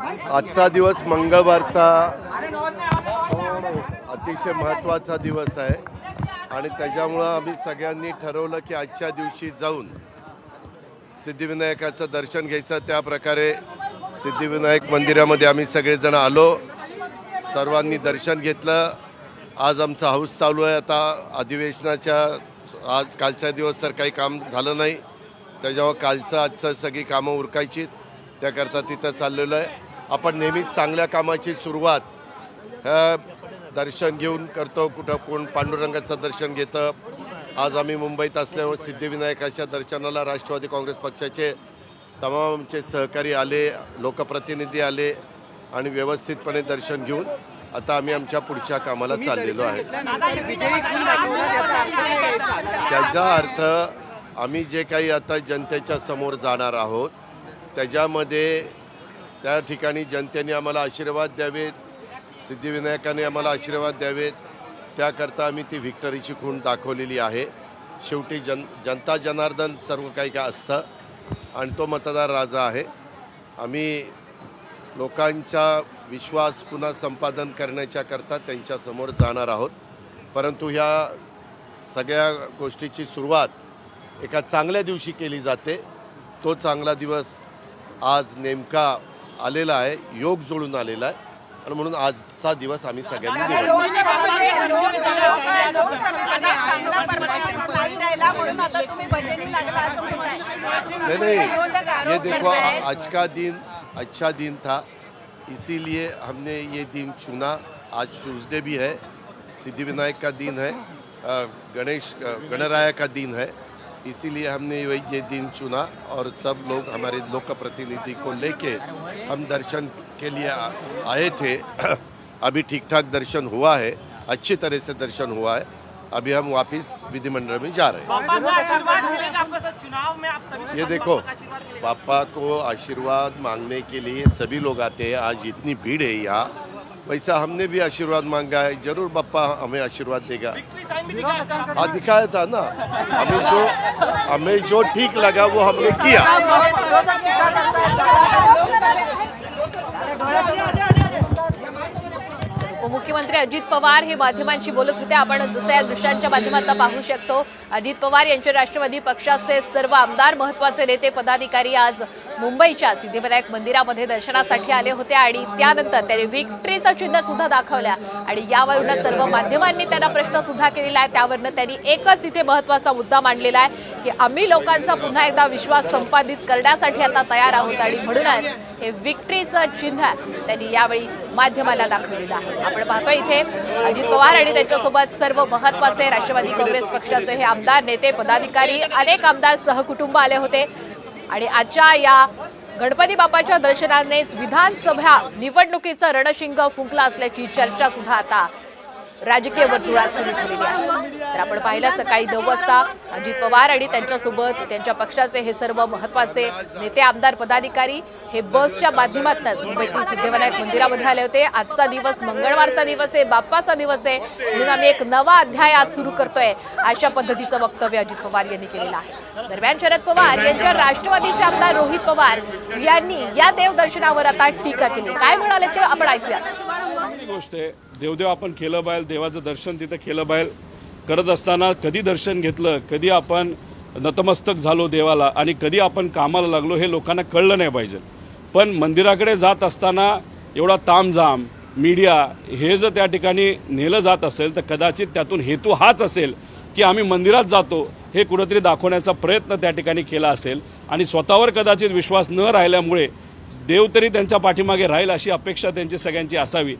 आजचा दिवस मंगळवारचा अतिशय महत्त्वाचा दिवस आहे. आणि त्याच्यामुळं आम्ही सगळ्यांनी ठरवलं की आजच्या दिवशी जाऊन सिद्धिविनायकाचं दर्शन घ्यायचं. त्या प्रकारे सिद्धिविनायक मंदिरामध्ये आम्ही सगळेजण आलो. सर्वांनी दर्शन घेतलं. आज आमचा हाऊस चालू आहे. आता अधिवेशनाच्या आज कालचा दिवस तर काही काम झालं नाही. त्याच्यामुळं कालचं आजचं सगळी कामं उरकायची. त्याकरता तिथं चाललेलं आहे. आपण नेहमीच चांगल्या कामाची सुरुवात दर्शन घेऊन करतो. कुठं कोण पांडुरंगाचं दर्शन घेतं. आज आम्ही मुंबईत असल्यामुळे सिद्धिविनायकाच्या दर्शनाला राष्ट्रवादी काँग्रेस पक्षाचे तमाम आमचे सहकारी आले लोकप्रतिनिधी आले आणि व्यवस्थितपणे दर्शन घेऊन आता आम्ही आमच्या पुढच्या कामाला चाललेलो आहे? त्याचा अर्थ आम्ही जे काही आता जनतेच्या समोर जाणार आहोत त्याच्यामध्ये त्या ठिकाणी जनतेने आम्हाला आशीर्वाद द्यावेत सिद्धिविनायकाने आम्हाला आशीर्वाद द्यावेत. त्याकरता आम्ही ती व्हिक्टरीची खूण दाखवलेली आहे. शेवटी जन जनता जनार्दन सर्व काही काय असतं आणि तो मतदार राजा आहे. आम्ही लोकांचा विश्वास पुन्हा संपादन करण्याच्या करता त्यांच्यासमोर जाणार आहोत. परंतु ह्या सगळ्या गोष्टीची सुरुवात एका चांगल्या दिवशी केली जाते. तो चांगला दिवस आज नेमका आलेला आहे योग जुळून आलेला आहे. आणि म्हणून आजचा दिवस आम्ही सगळ्यांनी नाही नहीं. ये देखो। आज का दिन अच्छा दिन था. इसीलिए हमने ये दिन चुना. आज ट्यूसडे भी है. सिद्धिविनायक का दिन है. गणेश गणराया का दिन है. इसीलिए हमने वही ये दिन चुना और सब लोग हमारे लोक प्रतिनिधि को लेके हम दर्शन के लिए आए थे। अभी ठीक ठाक दर्शन हुआ है अच्छी तरह से दर्शन हुआ है। अभी हम वापस विधिमंडल में जा रहे हैं। पापा आशीर्वाद आपको चुनाव में आप सभी ये देखो पापा का आशीर्वाद मिलेगा। पापा को आशीर्वाद मांगने के लिए सभी लोग आते हैं। आज इतनी भीड़ है यहाँ। वैसा हमने भी आशीर्वाद मांगा है। जरूर पापा हमें आशीर्वाद देगा। हाँ दिखाया था ना। हमें जो हमें जो ठीक लगा वो हमने किया। उपमुख्यमंत्री अजित पवार हे माध्यमांशी बोलत होते. आपण जसं या दृश्यांच्या माध्यमातून पाहू शकतो. अजित पवार यांचे राष्ट्रवादी पक्षाचे सर्व आमदार महत्त्वाचे नेते पदाधिकारी आज मुंबईच्या सिद्धिविनायक मंदिरामध्ये दर्शनासाठी आले होते आणि त्यानंतर त्यांनी व्हिक्ट्रीचं चिन्ह सुद्धा दाखवल्या आणि यावरून सर्व माध्यमांनी त्यांना प्रश्न सुद्धा केलेला आहे. त्यावरनं त्यांनी एकच इथे महत्त्वाचा मुद्दा मांडलेला आहे की आम्ही लोकांचा पुन्हा एकदा विश्वास संपादित करण्यासाठी आता तयार आहोत आणि म्हणूनच हे विक्ट्रीचं चिन्ह त्यांनी यावेळी माध्यमाला दाखवलेलं आहे. आपण पाहतो इथे अजित पवार आणि त्यांच्यासोबत सर्व महत्त्वाचे राष्ट्रवादी काँग्रेस पक्षाचे हे आमदार नेते पदाधिकारी अनेक आमदार सहकुटुंब आले होते. आणि आजच्या या गणपती बाप्पाच्या दर्शनानेच विधानसभा निवडणुकीचं रणशिंग फुंकला असल्याची चर्चा सुद्धा आता राजकीय वर्तुळात सुरू झालेली आहे. तर आपण पाहिलं सकाळी नऊ वाजता अजित पवार आणि त्यांच्यासोबत त्यांच्या पक्षाचे हे सर्व महत्त्वाचे नेते आमदार पदाधिकारी हे बसच्या माध्यमातूनच मुंबईतील सिद्धिविनायक मंदिरामध्ये आले होते. आजचा दिवस मंगळवारचा दिवस आहे बाप्पाचा दिवस आहे. म्हणून आम्ही एक नवा अध्याय आज सुरू करतोय. अशा पद्धतीचं वक्तव्य अजित पवार यांनी केलेलं आहे. दरम्यान शरद पवार यांच्या राष्ट्रवादीचे आमदार रोहित पवार यांनी या देवदर्शनावर आता टीका केली. काय म्हणाले ते आपण ऐकूयात. गोष्ट आहे देवदेव आपण केलं पाहिजे देवाचं दर्शन तिथं केलं पाहिजे करत असताना कधी दर्शन घेतलं कधी आपण नतमस्तक झालो देवाला आणि कधी आपण कामाला लागलो हे लोकांना कळलं नाही पाहिजे. पण मंदिराकडे जात असताना एवढा तामझाम मीडिया हे जर त्या ठिकाणी नेलं जात असेल तर कदाचित त्यातून हेतू हाच असेल की आम्ही मंदिरात जातो हे कुठंतरी दाखवण्याचा प्रयत्न त्या ठिकाणी केला असेल. आणि स्वतःवर कदाचित विश्वास न राहिल्यामुळे देव तरी त्यांच्या पाठीमागे राहील अशी अपेक्षा त्यांची सगळ्यांची असावी.